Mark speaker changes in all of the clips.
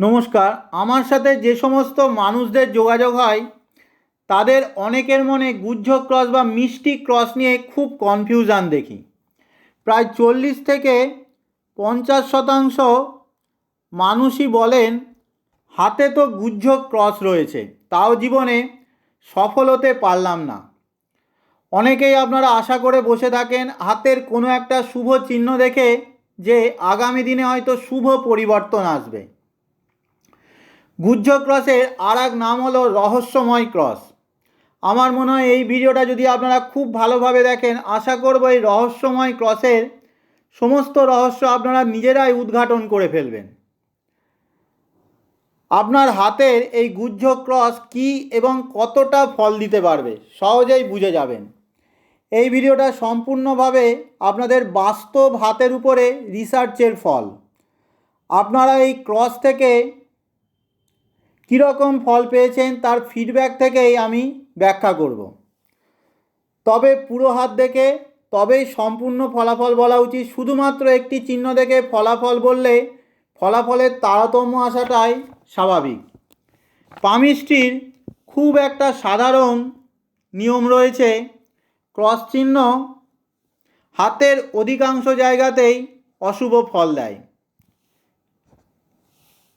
Speaker 1: নমস্কার, আমার সাথে যে সমস্ত মানুষদের যোগাযোগ হয়, তাদের অনেকের মনে গুহ্য ক্রস বা মিষ্টি ক্রস নিয়ে খুব কনফিউশন দেখি। প্রায় চল্লিশ থেকে পঞ্চাশ শতাংশ মানুষই বলেন, হাতে তো গুহ্য ক্রস রয়েছে, তাও জীবনে সফল হতে পারলাম না। অনেকেই আপনারা আশা করে বসে থাকেন, হাতের কোনো একটা শুভ চিহ্ন দেখে যে আগামী দিনে হয়তো শুভ পরিবর্তন আসবে। গুহ্য ক্রসের আর এক নাম হলো রহস্যময় ক্রস। আমার মনে হয় এই ভিডিওটা যদি আপনারা খুব ভালোভাবে দেখেন, আশা করব এই রহস্যময় ক্রসের সমস্ত রহস্য আপনারা নিজেরাই উদ্ঘাটন করে ফেলবেন। আপনার হাতের এই গুহ্য ক্রস কি এবং কতটা ফল দিতে পারবে, সহজেই বুঝে যাবেন। এই ভিডিওটা সম্পূর্ণভাবে আপনাদের বাস্তব হাতের উপরে রিসার্চের ফল। আপনারা এই ক্রস থেকে কীরকম ফল পেয়েছেন তার ফিডব্যাক থেকেই আমি ব্যাখ্যা করব। তবে পুরো হাত দেখে, তবেই সম্পূর্ণ ফলাফল বলা উচিত। শুধুমাত্র একটি চিহ্ন দেখে ফলাফল বললে ফলাফলের তারতম্য আসাটাই স্বাভাবিক। পামিস্ট্রির খুব একটা সাধারণ নিয়ম রয়েছে। ক্রস চিহ্ন হাতের অধিকাংশ জায়গাতেই অশুভ ফল দেয়।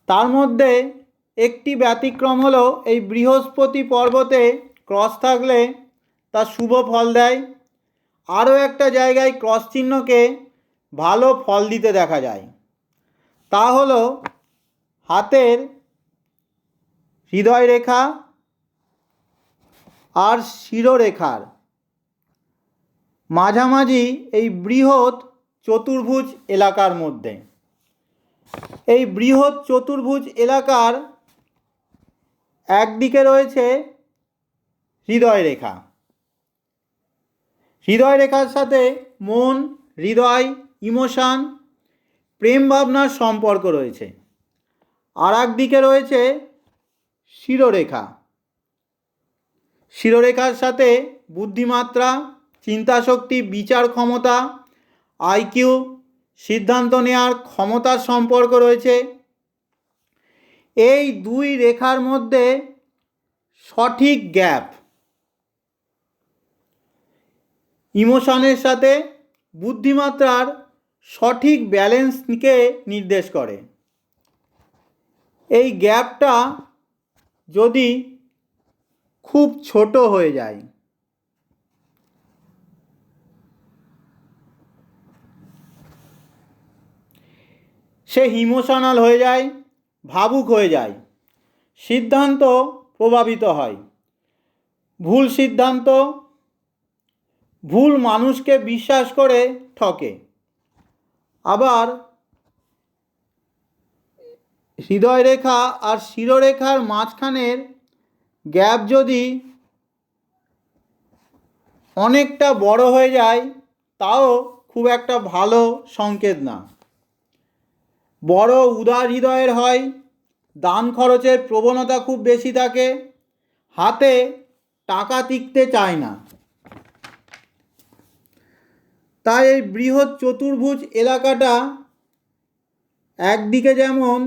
Speaker 1: তার মধ্যে একটি ব্যতিক্রম হলো এই বৃহস্পতি পর্বতে ক্রস থাকলে তা শুভ ফল দেয়। আরও একটা জায়গায় ক্রস চিহ্নকে ভালো ফল দিতে দেখা যায়। তা হলো হাতের হৃদয় রেখা আর শিরোরেখার। মাঝামাঝি এই বৃহৎ চতুর্ভুজ এলাকার মধ্যে। এই বৃহৎ চতুর্ভুজ এলাকার একদিকে রয়েছে হৃদয় রেখা। হৃদয় রেখার সাথে মন, হৃদয়, ইমোশান, প্রেম ভাবনার সম্পর্ক রয়েছে। আর দিকে রয়েছে শিরোরেখা। শিরোরেখার সাথে বুদ্ধিমাত্রা, চিন্তাশক্তি, বিচার ক্ষমতা আইকিউ সিদ্ধান্ত নেওয়ার ক্ষমতার সম্পর্ক রয়েছে। এই দুই রেখার মধ্যে সঠিক গ্যাপ। ইমোশনের সাথে বুদ্ধিমাত্রার সঠিক ব্যালেন্সকে নির্দেশ করে। এই গ্যাপটা যদি খুব ছোট হয়ে যায়, সে ইমোশনাল হয়ে যায় ভাবুক হয়ে যায়। সিদ্ধান্ত প্রভাবিত হয়। ভুল সিদ্ধান্ত ভুল মানুষকে বিশ্বাস করে ঠকে। আবার হৃদয় রেখা আর শিরোরেখার মাঝখানের গ্যাপ যদি অনেকটা বড় হয়ে যায়, তাও খুব একটা ভালো সংকেত না। বড় উদার হৃদয়ের হয়। দান খরচের প্রবণতা খুব বেশি থাকে। হাতে টাকা টিকতে চায় না। তাই এই বৃহৎ চতুর্ভুজ এলাকাটা একদিকে যেমন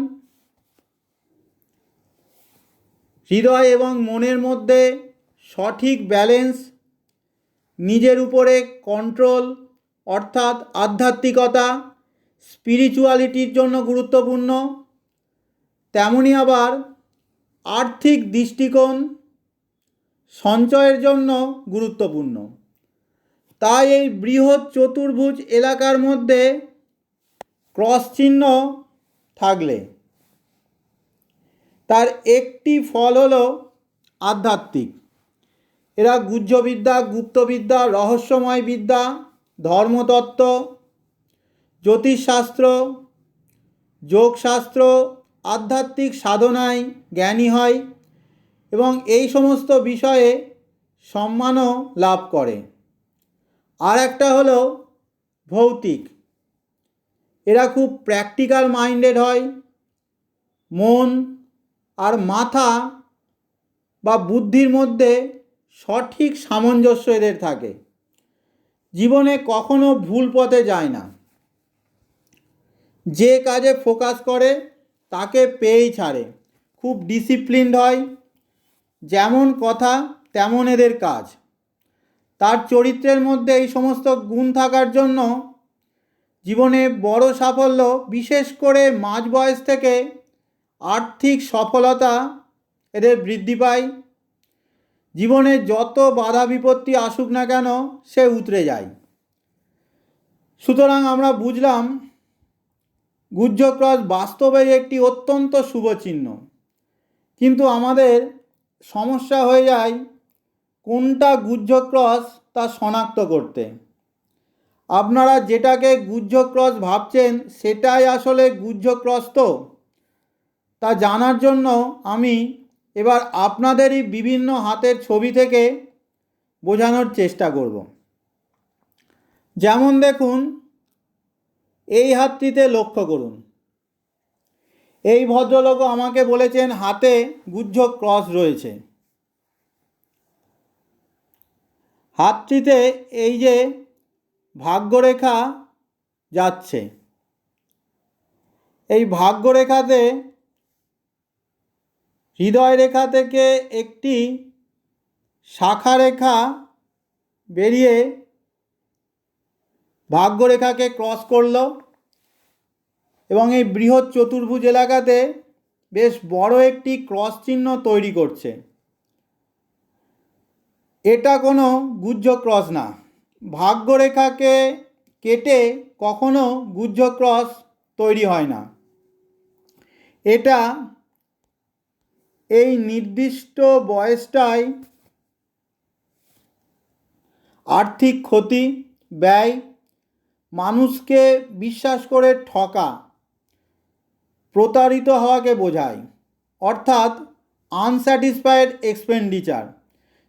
Speaker 1: হৃদয় এবং মনের মধ্যে সঠিক ব্যালেন্স, নিজের উপরে কন্ট্রোল অর্থাৎ আধ্যাত্মিকতা স্পিরিচুয়ালিটির জন্য গুরুত্বপূর্ণ। তেমনই আবার আর্থিক দৃষ্টিকোণ সঞ্চয়ের জন্য গুরুত্বপূর্ণ। তাই এই বৃহৎ চতুর্ভুজ এলাকার মধ্যে ক্রস চিহ্ন থাকলে তার একটি ফল হল আধ্যাত্মিক। এরা গুহ্যবিদ্যা, গুপ্তবিদ্যা, রহস্যময় বিদ্যা, ধর্মতত্ত্ব জ্যোতিষশাস্ত্র, যোগশাস্ত্র, আধ্যাত্মিক সাধনায় জ্ঞানী হয় এবং এই সমস্ত বিষয়ে সম্মানও লাভ করে। আর একটা হলো ভৌতিক। এরা খুব প্র্যাকটিক্যাল মাইন্ডেড হয়। মন আর মাথা বা বুদ্ধির মধ্যে সঠিক সামঞ্জস্য এদের থাকে। জীবনে কখনো ভুল পথে যায় না। যে কাজে ফোকাস করে, তাকে পেয়েই ছাড়ে। খুব ডিসিপ্লিনড হয়। যেমন কথা, তেমন এদের কাজ। তার চরিত্রের মধ্যে এই সমস্ত গুণ থাকার জন্য জীবনে বড় সাফল্য, বিশেষ করে মাঝ বয়স থেকে আর্থিক সফলতা এদের বৃদ্ধি পায়। জীবনে যত বাধা বিপত্তি আসুক না কেন, সে উতরে যায়। সুতরাং আমরা বুঝলাম গুহ্য ক্রস বাস্তবেই একটি অত্যন্ত শুভ চিহ্ন। কিন্তু আমাদের সমস্যা হয়ে যায় কোনটা গুহ্য ক্রস তা শনাক্ত করতে। আপনারা যেটাকে গুহ্য ক্রস ভাবছেন সেটাই আসলে গুহ্য ক্রস তো। তা জানার জন্য আমি এবার আপনাদেরই বিভিন্ন হাতের ছবি থেকে বোঝানোর চেষ্টা করব। যেমন দেখুন এই হাতটিতে লক্ষ্য করুন। এই ভদ্রলোক আমাকে বলেছেন, হাতে গুহ্য ক্রস রয়েছে। হাতটিতে এই যে ভাগ্যরেখা যাচ্ছে, এই ভাগ্যরেখাতে হৃদয় রেখা থেকে একটি শাখা রেখা বেরিয়ে ভাগ্যরেখাকে ক্রস করল এবং এই বৃহৎ চতুর্ভুজ এলাকাতে বেশ বড় একটি ক্রস চিহ্ন তৈরি করছে। এটা কোনো গুহ্য ক্রস না। ভাগ্যরেখাকে কেটে কখনো গুহ্য ক্রস তৈরি হয় না। এটা এই নির্দিষ্ট বয়সটায় আর্থিক ক্ষতি, ব্যয় মানুষকে বিশ্বাস করে ঠকা, প্রতারিত হওয়াকে বোঝায়। অর্থাৎ আনস্যাটিসফাইড এক্সপেন্ডিচার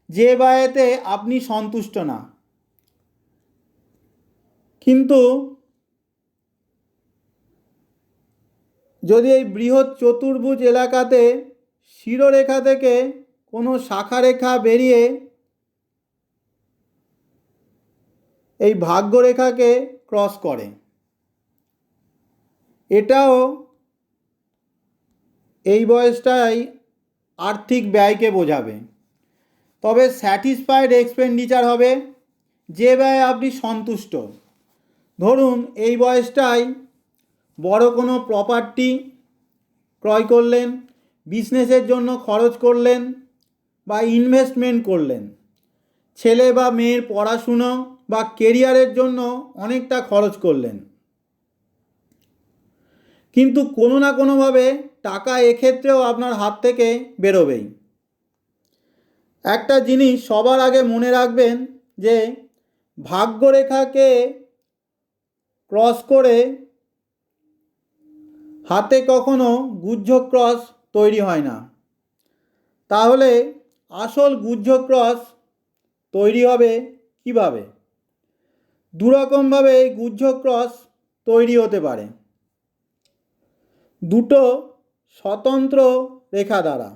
Speaker 1: যে ব্যয়েতে আপনি সন্তুষ্ট না। কিন্তু যদি এই বৃহৎ চতুর্ভুজ এলাকাতে শিরোরেখা থেকে কোনো শাখারেখা বেরিয়ে এই ভাগ্যরেখাকে ক্রস করে। এটাও এই বয়সটাই আর্থিক ব্যয়কে বোঝাবে। তবে স্যাটিসফাইড এক্সপেন্ডিচার হবে, যে ব্যয় আপনি সন্তুষ্ট। ধরুন, এই বয়সটায় বড় কোনো প্রপার্টি ক্রয় করলেন, বিজনেসের জন্য খরচ করলেন বা ইনভেস্টমেন্ট করলেন। ছেলে বা মেয়ের পড়াশুনো বা কেরিয়ারের জন্য অনেকটা খরচ করলেন। কিন্তু কোনো না কোনোভাবে টাকা এক্ষেত্রেও আপনার হাত থেকে বেরোবেই। একটা জিনিস সবার আগে মনে রাখবেন যে, ভাগ্যরেখাকে ক্রস করে হাতে কখনো গুহ্য ক্রস তৈরি হয় না। তাহলে আসল গুহ্য ক্রস তৈরি হবে কীভাবে? দুরকমভাবে এই গুহ্য ক্রস তৈরি হতে পারে। দুটো স্বতন্ত্র রেখা দ্বারা।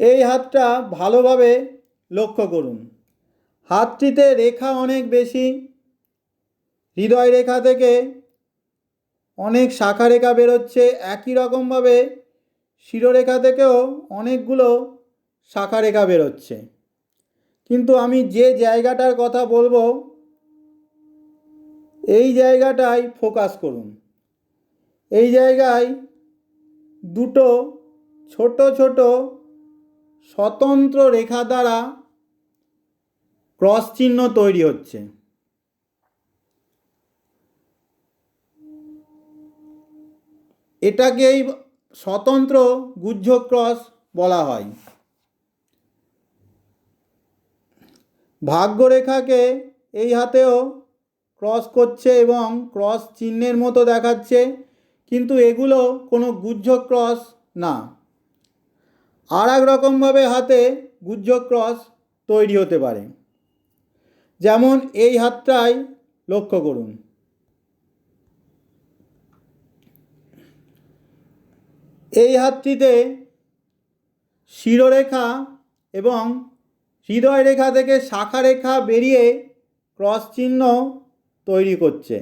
Speaker 1: এই হাতটা ভালোভাবে লক্ষ্য করুন। হাতটিতে রেখা অনেক বেশি, হৃদয় রেখা থেকে অনেক শাখা রেখা বেরোচ্ছে, একই রকমভাবে শিরোরেখা থেকেও অনেকগুলো শাখা রেখা বেরোচ্ছে। কিন্তু আমি যে জায়গাটার কথা বলব, এই জায়গাটায় ফোকাস করুন। এই জায়গায় দুটো ছোট ছোট স্বতন্ত্র রেখা দ্বারা ক্রস চিহ্ন তৈরি হচ্ছে। এটাকেই স্বতন্ত্র গুহ্য ক্রস বলা হয়। ভাগ্যরেখাকে এই হাতেও ক্রস করছে এবং ক্রস চিহ্নের মতো দেখাচ্ছে, কিন্তু এগুলো কোনো গুহ্য ক্রস না। আর এক রকমভাবে হাতে গুহ্য ক্রস তৈরি হতে পারে। যেমন এই হাতটাই লক্ষ্য করুন। এই হাতটিতে শিরোরেখা এবং হৃদয় রেখা থেকে শাখা রেখা বেরিয়ে ক্রস চিহ্ন তৈরি করছে।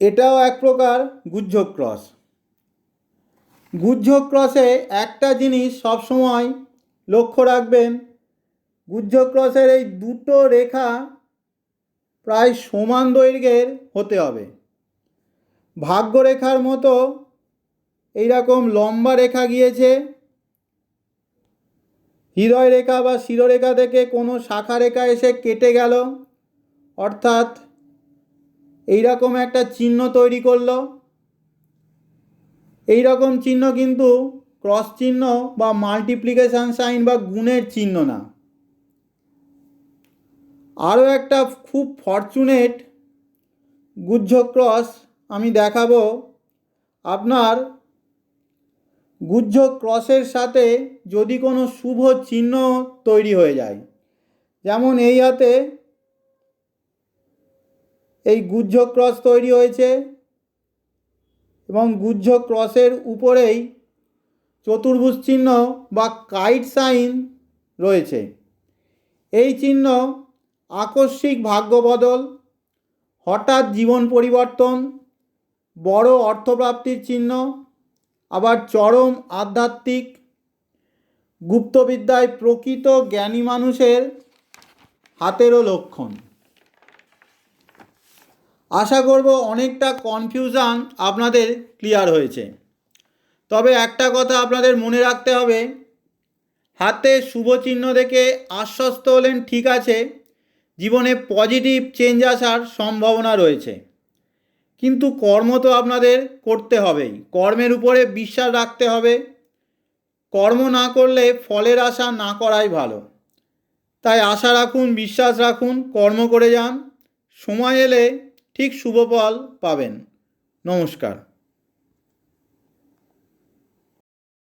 Speaker 1: এটাও এক প্রকার গুহ্য ক্রস। গুহ্য ক্রসে একটা জিনিস সবসময় লক্ষ্য রাখবেন গুহ্য ক্রসের এই দুটো রেখা প্রায় সমান দৈর্ঘ্যের হতে হবে। ভাগ্যরেখার মতো এইরকম লম্বা রেখা গিয়েছে। হৃদয় রেখা বা শিরোরেখা থেকে কোনো শাখা রেখা এসে কেটে গেল। অর্থাৎ এইরকম একটা চিহ্ন তৈরি করল। এই রকম চিহ্ন কিন্তু ক্রস চিহ্ন বা মাল্টিপ্লিকেশান সাইন বা গুণের চিহ্ন না। আরও একটা খুব ফরচুনেট গুহ্য ক্রস আমি দেখাবো। আপনার গুহ্য ক্রসের সাথে যদি কোনো শুভ চিহ্ন তৈরি হয়ে যায়। যেমন এই হাতে এই গুহ্য ক্রস তৈরি হয়েছে এবং গুহ্য ক্রসের উপরেই চতুর্ভুজ চিহ্ন বা কাইট সাইন রয়েছে। এই চিহ্ন আকস্মিক ভাগ্য বদল, হঠাৎ জীবন পরিবর্তন, বড় অর্থপ্রাপ্তির চিহ্ন আবার চরম আধ্যাত্মিক গুপ্তবিদ্যায় প্রকৃত জ্ঞানী মানুষের হাতেরও লক্ষণ। আশা করব অনেকটা কনফিউশন আপনাদের ক্লিয়ার হয়েছে। তবে একটা কথা আপনাদের মনে রাখতে হবে, হাতে শুভ চিহ্ন দেখে আশ্বস্ত হলেন ঠিক আছে, জীবনে পজিটিভ চেঞ্জ আসার সম্ভাবনা রয়েছে। কিন্তু কর্ম তো আপনাদের করতে হবেই। কর্মের উপরে বিশ্বাস রাখতে হবে। কর্ম না করলে ফলের আশা না করাই ভালো। তাই আশা রাখুন, বিশ্বাস রাখুন, কর্ম করে যান। সময় এলে ঠিক শুভ ফল পাবেন। নমস্কার।